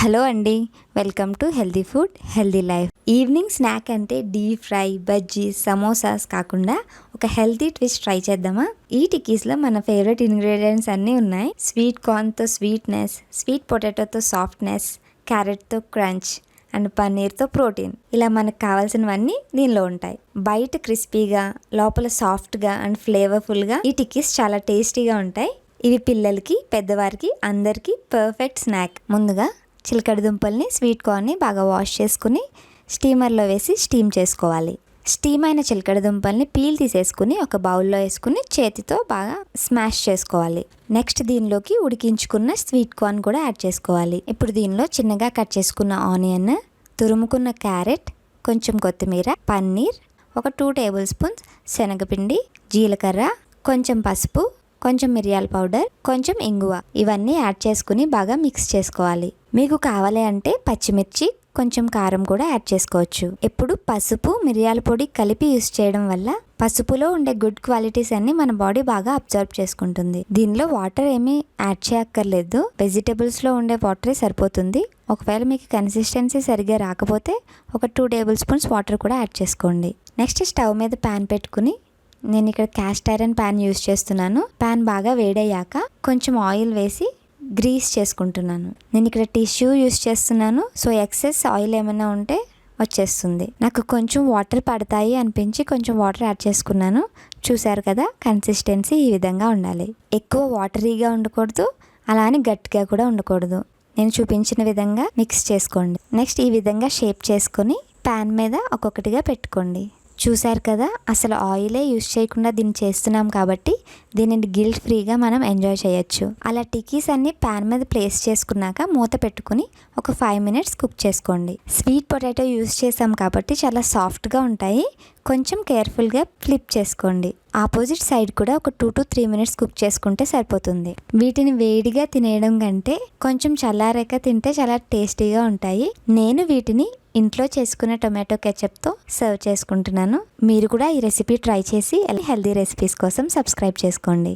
Hello అండి welcome to healthy food healthy life. Evening snack అంటే deep fry bajji samosas కాకుండా ఒక హెల్తీ ట్విస్ట్ ట్రై చేద్దామా? ఈ టిక్కీస్లో మన ఫేవరెట్ ఇంగ్రీడియంట్స్ అన్నీ ఉన్నాయి. స్వీట్ కార్న్తో స్వీట్నెస్ స్వీట్ పొటాటోతో సాఫ్ట్నెస్ క్యారెట్తో క్రంచ్ అండ్ పన్నీర్తో ప్రోటీన్. ఇలా మనకు కావాల్సినవన్నీ దీనిలో ఉంటాయి. బయట క్రిస్పీగా లోపల సాఫ్ట్గా అండ్ ఫ్లేవర్ఫుల్గా ఈ టిక్కీస్ చాలా టేస్టీగా ఉంటాయి. ఇవి పిల్లలకి పెద్దవారికి అందరికీ పర్ఫెక్ట్ స్నాక్. ముందుగా చిలకడ దుంపల్ని స్వీట్ కార్న్ని బాగా వాష్ చేసుకుని స్టీమర్లో వేసి స్టీమ్ చేసుకోవాలి. స్టీమ్ అయిన చిలకడ దుంపల్ని పీల్ తీసేసుకుని ఒక బౌల్లో వేసుకుని చేతితో బాగా స్మాష్ చేసుకోవాలి. నెక్స్ట్ దీనిలోకి ఉడికించుకున్న స్వీట్ కార్న్ కూడా యాడ్ చేసుకోవాలి. ఇప్పుడు దీనిలో చిన్నగా కట్ చేసుకున్న ఆనియన్ తురుముకున్న క్యారెట్ కొంచెం కొత్తిమీర పన్నీర్ ఒక టూ టేబుల్ స్పూన్స్ శనగపిండి జీలకర్ర కొంచెం పసుపు కొంచెం మిరియాల పౌడర్ కొంచెం ఇంగువ ఇవన్నీ యాడ్ చేసుకుని బాగా మిక్స్ చేసుకోవాలి. మీకు కావాలి అంటే పచ్చిమిర్చి కొంచెం కారం కూడా యాడ్ చేసుకోవచ్చు. ఎప్పుడు పసుపు మిరియాల పొడి కలిపి యూస్ చేయడం వల్ల పసుపులో ఉండే గుడ్ క్వాలిటీస్ అన్ని మన బాడీ బాగా అబ్జర్వ్ చేసుకుంటుంది. దీనిలో వాటర్ ఏమీ యాడ్ చేయక్కర్లేదు. వెజిటేబుల్స్లో ఉండే వాటరే సరిపోతుంది. ఒకవేళ మీకు కన్సిస్టెన్సీ సరిగ్గా రాకపోతే ఒక టూ టేబుల్ స్పూన్స్ వాటర్ కూడా యాడ్ చేసుకోండి. నెక్స్ట్ స్టవ్ మీద ప్యాన్ పెట్టుకుని నేను ఇక్కడ క్యాస్ట్ ఐరన్ ప్యాన్ యూస్ చేస్తున్నాను. ప్యాన్ బాగా వేడయ్యాక కొంచెం ఆయిల్ వేసి గ్రీస్ చేసుకుంటున్నాను. నేను ఇక్కడ టిష్యూ యూస్ చేస్తున్నాను. సో ఎక్సెస్ ఆయిల్ ఏమైనా ఉంటే వచ్చేస్తుంది. నాకు కొంచెం వాటర్ పడతాయి అనిపించి కొంచెం వాటర్ యాడ్ చేసుకున్నాను. చూశారు కదా కన్సిస్టెన్సీ ఈ విధంగా ఉండాలి. ఎక్కువ వాటరీగా ఉండకూడదు అలా అని గట్టిగా కూడా ఉండకూడదు. నేను చూపించిన విధంగా మిక్స్ చేసుకోండి. నెక్స్ట్ ఈ విధంగా షేప్ చేసుకొని ప్యాన్ మీద ఒక్కొక్కటిగా పెట్టుకోండి. చూశారు కదా అసలు ఆయిలే యూజ్ చేయకుండా దీన్ని చేస్తున్నాం కాబట్టి దీనిని గిల్ట్ ఫ్రీగా మనం ఎంజాయ్ చేయొచ్చు. అలా టిక్కీస్ అన్ని ప్యాన్ మీద ప్లేస్ చేసుకున్నాక మూత పెట్టుకుని ఒక ఫైవ్ మినిట్స్ కుక్ చేసుకోండి. స్వీట్ పొటాటో యూజ్ చేసాం కాబట్టి చాలా సాఫ్ట్గా ఉంటాయి. కొంచెం కేర్ఫుల్గా ఫ్లిప్ చేసుకోండి. ఆపోజిట్ సైడ్ కూడా ఒక two to three minutes cook చేసుకుంటే సరిపోతుంది. వీటిని వేడిగా తినేయడం కంటే కొంచెం చల్లారాక తింటే చాలా టేస్టీగా ఉంటాయి. నేను వీటిని ఇంట్లో చేసుకున్న టొమాటో కెచప్తో సర్వ్ చేసుకుంటున్నాను. మీరు కూడా ఈ రెసిపీ ట్రై చేసి హెల్దీ రెసిపీస్ కోసం సబ్స్క్రైబ్ చేసుకోండి.